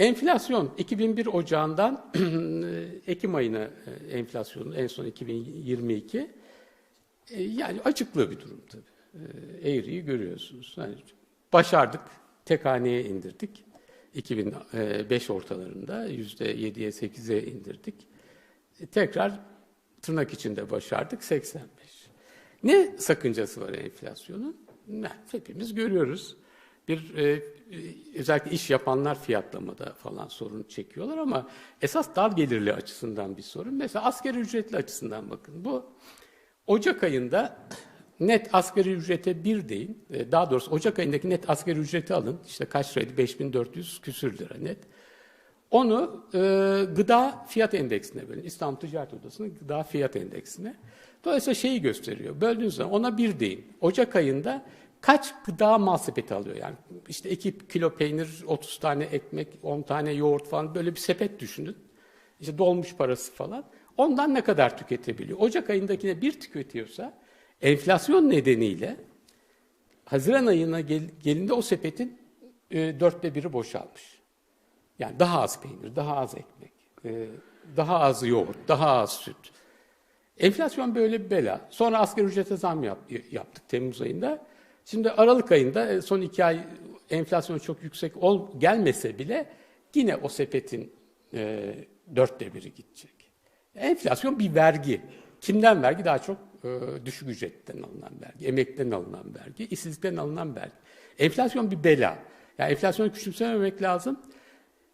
Enflasyon 2001 Ocağı'ndan Ekim ayına e, enflasyonu en son 2022 e, yani açıklığı bir durum tabii. E, eğriyi görüyorsunuz. Yani başardık, tek haneye indirdik. 2005 ortalarında %7'ye 8'e indirdik. Tekrar tırnak içinde başardık 85. Ne sakıncası var enflasyonun? Hepimiz görüyoruz bir e, özellikle iş yapanlar fiyatlamada falan sorun çekiyorlar ama esas dar gelirli açısından bir sorun. Mesela asgari ücretli açısından bakın. Bu Ocak ayında net asgari ücrete bir deyin. E, daha doğrusu Ocak ayındaki net asgari ücreti alın. İşte kaç liraydı? 5400 küsür lira net. Onu e, gıda fiyat endeksine bölün. İstanbul Ticaret Odası'nın gıda fiyat endeksine. Dolayısıyla şeyi gösteriyor. Böldüğünüz zaman ona bir deyin. Ocak ayında kaç gıda mal sepeti alıyor yani. İşte 2 kilo peynir, 30 tane ekmek, 10 tane yoğurt falan böyle bir sepet düşünün. İşte dolmuş parası falan. Ondan ne kadar tüketebiliyor? Ocak ayındakine bir tüketiyorsa enflasyon nedeniyle Haziran ayına gel, gelinde o sepetin e, dörtte biri boşalmış. Yani daha az peynir, daha az ekmek, e, daha az yoğurt, daha az süt. Enflasyon böyle bir bela. Sonra asgari ücrete zam yap, yaptık Temmuz ayında. Şimdi Aralık ayında e, son iki ay enflasyon çok yüksek ol, gelmese bile yine o sepetin e, dörtte biri gidecek. Enflasyon bir vergi. Kimden vergi? Daha çok e, düşük ücretten alınan vergi, emekten alınan vergi, işsizlikten alınan vergi. Enflasyon bir bela. Yani enflasyonu küçümsememek lazım.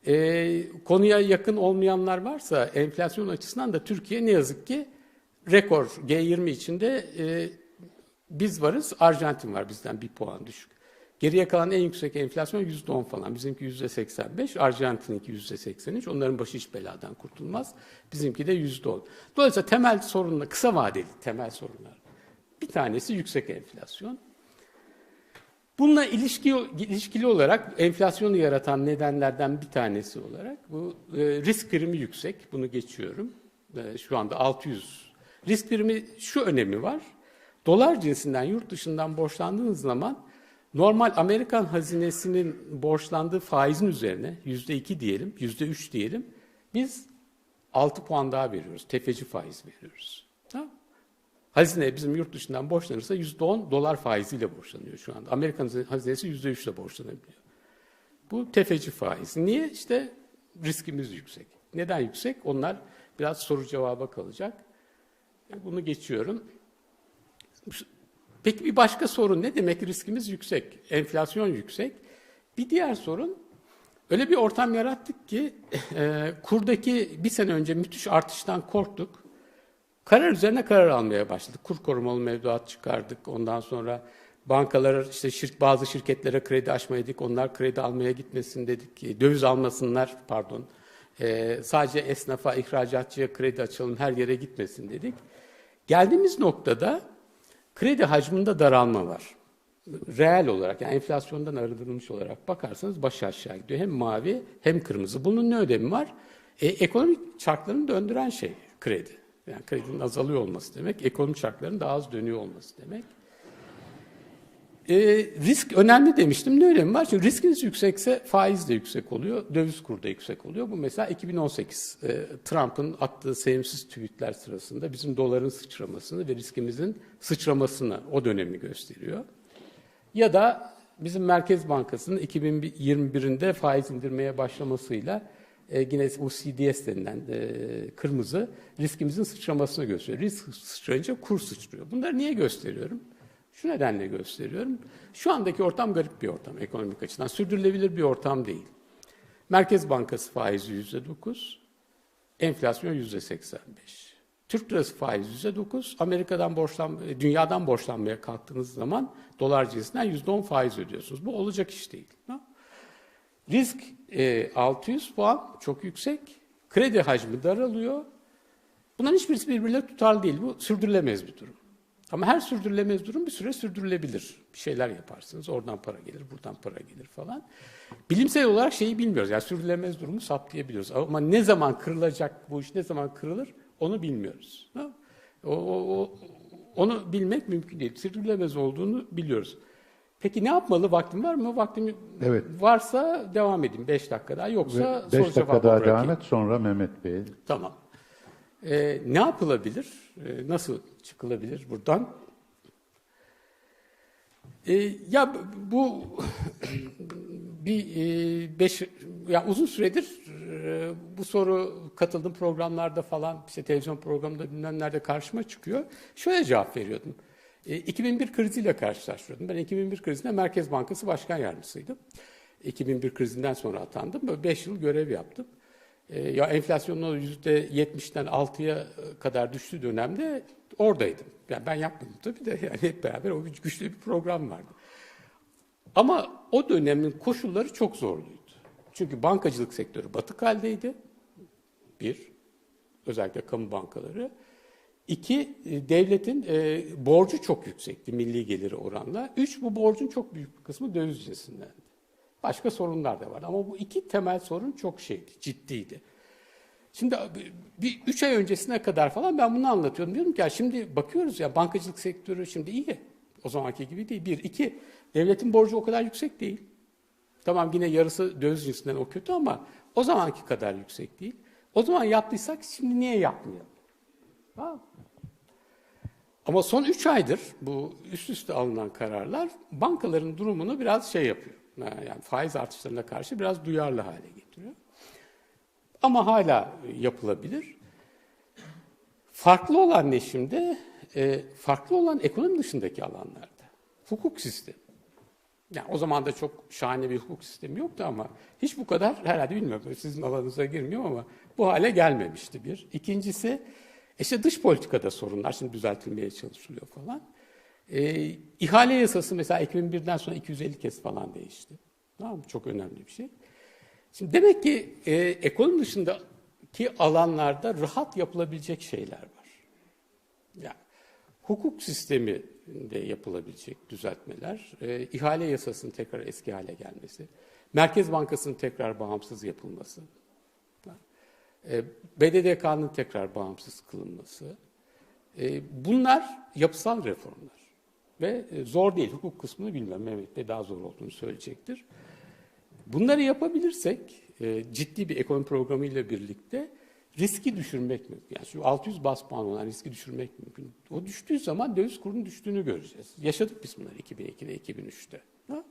E, konuya yakın olmayanlar varsa enflasyon açısından da Türkiye ne yazık ki rekor G20 içinde e, biz varız, Arjantin var bizden bir puan düşük. Geriye kalan en yüksek enflasyon yüzde on falan. Bizimki yüzde seksen beş, Arjantin'inki yüzde seksen üç. Onların başı hiç beladan kurtulmaz. Bizimki de yüzde on. Dolayısıyla temel sorunlar, kısa vadeli temel sorunlar. Bir tanesi yüksek enflasyon. Bununla ilişki, ilişkili olarak enflasyonu yaratan nedenlerden bir tanesi olarak bu e, risk primi yüksek. Bunu geçiyorum. E, şu anda 600. Risk primi şu önemi var. Dolar cinsinden yurt dışından borçlandığınız zaman normal Amerikan hazinesinin borçlandığı faizin üzerine yüzde iki diyelim, yüzde üç diyelim, biz altı puan daha veriyoruz, tefeci faiz veriyoruz. Tamam Hazine bizim yurt dışından borçlanırsa yüzde on dolar faiziyle borçlanıyor şu anda. Amerikan hazinesi yüzde üçle borçlanabiliyor. Bu tefeci faiz. Niye? İşte riskimiz yüksek. Neden yüksek? Onlar biraz soru cevaba kalacak. Bunu geçiyorum. Peki bir başka sorun ne demek? Riskimiz yüksek, enflasyon yüksek. Bir diğer sorun öyle bir ortam yarattık ki e, kurdaki bir sene önce müthiş artıştan korktuk. Karar üzerine karar almaya başladık. Kur korumalı mevduat çıkardık. Ondan sonra bankalara işte şirk, bazı şirketlere kredi açmaydık. Onlar kredi almaya gitmesin dedik. Döviz almasınlar pardon. E, sadece esnafa, ihracatçıya kredi açalım, her yere gitmesin dedik. Geldiğimiz noktada Kredi hacminde daralma var. Reel olarak yani enflasyondan arındırılmış olarak bakarsanız baş aşağı gidiyor. Hem mavi hem kırmızı. Bunun ne ödemi var? E, ekonomik çarklarını döndüren şey kredi. Yani kredinin azalıyor olması demek, ekonomik çarkların daha az dönüyor olması demek. E, risk önemli demiştim. Ne önemi var? Çünkü riskiniz yüksekse faiz de yüksek oluyor, döviz kuru da yüksek oluyor. Bu mesela 2018 e, Trump'ın attığı sevimsiz tweetler sırasında bizim doların sıçramasını ve riskimizin sıçramasını o dönemi gösteriyor. Ya da bizim Merkez Bankası'nın 2021'inde faiz indirmeye başlamasıyla e, yine bu CDS denilen e, kırmızı riskimizin sıçramasını gösteriyor. Risk sıçrayınca kur sıçrıyor. Bunları niye gösteriyorum? Şu nedenle gösteriyorum. Şu andaki ortam garip bir ortam ekonomik açıdan. Sürdürülebilir bir ortam değil. Merkez Bankası faizi yüzde dokuz, enflasyon yüzde seksen beş. Türk lirası faizi yüzde dokuz, Amerika'dan borçlan, dünyadan borçlanmaya kalktığınız zaman dolar cinsinden yüzde on faiz ödüyorsunuz. Bu olacak iş değil. Risk e, 600 puan çok yüksek. Kredi hacmi daralıyor. Bunların hiçbirisi birbirine tutarlı değil. Bu sürdürülemez bir durum. Ama her sürdürülemez durum bir süre sürdürülebilir. Bir şeyler yaparsınız, oradan para gelir, buradan para gelir falan. Bilimsel olarak şeyi bilmiyoruz. Yani sürdürülemez durumu saptayabiliyoruz. Ama ne zaman kırılacak bu iş, ne zaman kırılır onu bilmiyoruz. O, o, o, onu bilmek mümkün değil. Sürdürülemez olduğunu biliyoruz. Peki ne yapmalı? Vaktim var mı? Vaktim Evet. varsa devam edeyim 5 dakika daha. Yoksa soru 5 dakika daha bırakayım. devam et sonra Mehmet Bey. Tamam. Ee, ne yapılabilir? Ee, nasıl çıkılabilir buradan? Ee, ya bu bir e, beş ya uzun süredir e, bu soru katıldığım programlarda falan işte televizyon programında bilmem nerede karşıma çıkıyor. Şöyle cevap veriyordum. E, 2001 kriziyle karşılaştırıyordum. Ben 2001 krizinde Merkez Bankası Başkan Yardımcısıydım. 2001 krizinden sonra atandım. Böyle 5 yıl görev yaptım. E, ya enflasyonun %70'den 6'ya kadar düştüğü dönemde oradaydım. Yani ben yapmadım tabii de yani hep beraber o güçlü bir program vardı. Ama o dönemin koşulları çok zorluydu. Çünkü bankacılık sektörü batık haldeydi. Bir, özellikle kamu bankaları. İki, e, devletin e, borcu çok yüksekti milli geliri oranla. Üç, bu borcun çok büyük bir kısmı döviz cinsindendi. Başka sorunlar da var ama bu iki temel sorun çok şeydi, ciddiydi. Şimdi bir üç ay öncesine kadar falan ben bunu anlatıyordum. Diyorum ki ya şimdi bakıyoruz ya bankacılık sektörü şimdi iyi. O zamanki gibi değil. Bir. iki devletin borcu o kadar yüksek değil. Tamam yine yarısı döviz cinsinden o kötü ama o zamanki kadar yüksek değil. O zaman yaptıysak şimdi niye yapmayalım? Tamam. Ama son 3 aydır bu üst üste alınan kararlar bankaların durumunu biraz şey yapıyor. Yani faiz artışlarına karşı biraz duyarlı hale getiriyor. Ama hala yapılabilir. Farklı olan ne şimdi? E, farklı olan ekonomi dışındaki alanlarda. Hukuk sistemi. Yani o zaman da çok şahane bir hukuk sistemi yoktu ama hiç bu kadar herhalde bilmiyorum sizin alanınıza girmiyorum ama bu hale gelmemişti bir. İkincisi işte dış politikada sorunlar şimdi düzeltilmeye çalışılıyor falan. Ee, ihale yasası mesela 2001'den sonra 250 kez falan değişti. Tamam? Çok önemli bir şey. Şimdi demek ki e, ekonomi dışındaki alanlarda rahat yapılabilecek şeyler var. Yani hukuk sistemi de yapılabilecek düzeltmeler, e, ihale yasasının tekrar eski hale gelmesi, Merkez Bankası'nın tekrar bağımsız yapılması, e, BDDK'nın tekrar bağımsız kılınması, e, bunlar yapısal reformlar. Ve e, zor değil, hukuk kısmını bilmem, Mehmet Bey daha zor olduğunu söyleyecektir. Bunları yapabilirsek, e, ciddi bir ekonomi programıyla birlikte riski düşürmek mümkün. Yani şu 600 bas puan olan riski düşürmek mümkün. O düştüğü zaman döviz kurunun düştüğünü göreceğiz. Yaşadık biz bunları 2002'de, 2003'te. Ha?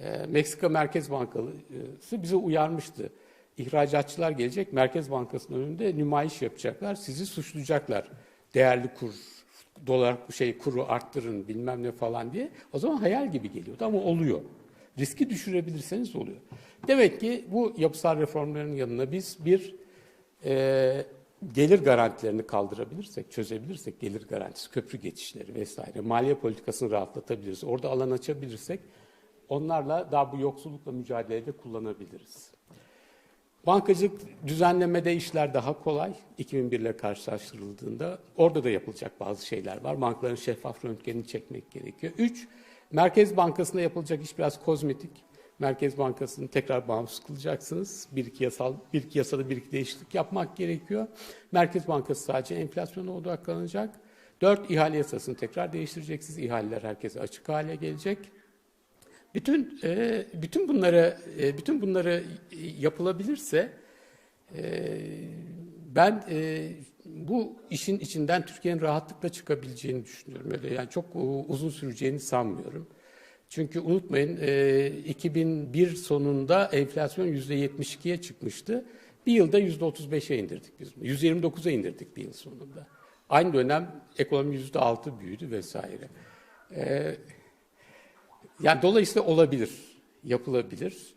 E, Meksika Merkez Bankası bize uyarmıştı. İhracatçılar gelecek, Merkez Bankası'nın önünde nümayiş yapacaklar, sizi suçlayacaklar. Değerli kur, dolar şey kuru arttırın bilmem ne falan diye. O zaman hayal gibi geliyordu ama oluyor. Riski düşürebilirseniz oluyor. Demek ki bu yapısal reformların yanına biz bir e, gelir garantilerini kaldırabilirsek, çözebilirsek gelir garantisi, köprü geçişleri vesaire, maliye politikasını rahatlatabiliriz. Orada alan açabilirsek onlarla daha bu yoksullukla mücadelede kullanabiliriz. Bankacılık düzenlemede işler daha kolay. 2001 ile karşılaştırıldığında orada da yapılacak bazı şeyler var. Bankaların şeffaf röntgenini çekmek gerekiyor. Üç, Merkez Bankası'nda yapılacak iş biraz kozmetik. Merkez Bankası'nı tekrar bağımsız kılacaksınız. Bir iki yasal, bir iki yasada bir iki değişiklik yapmak gerekiyor. Merkez Bankası sadece enflasyona odaklanacak. Dört, ihale yasasını tekrar değiştireceksiniz. İhaleler herkese açık hale gelecek. Bütün e, bütün bunları e, bütün bunları yapılabilirse e, ben e, bu işin içinden Türkiye'nin rahatlıkla çıkabileceğini düşünüyorum. Öyle yani çok uzun süreceğini sanmıyorum. Çünkü unutmayın e, 2001 sonunda enflasyon %72'ye çıkmıştı. Bir yılda %35'e indirdik biz. 129'a indirdik bir yıl sonunda. Aynı dönem ekonomi %6 büyüdü vesaire. E, yani dolayısıyla olabilir, yapılabilir.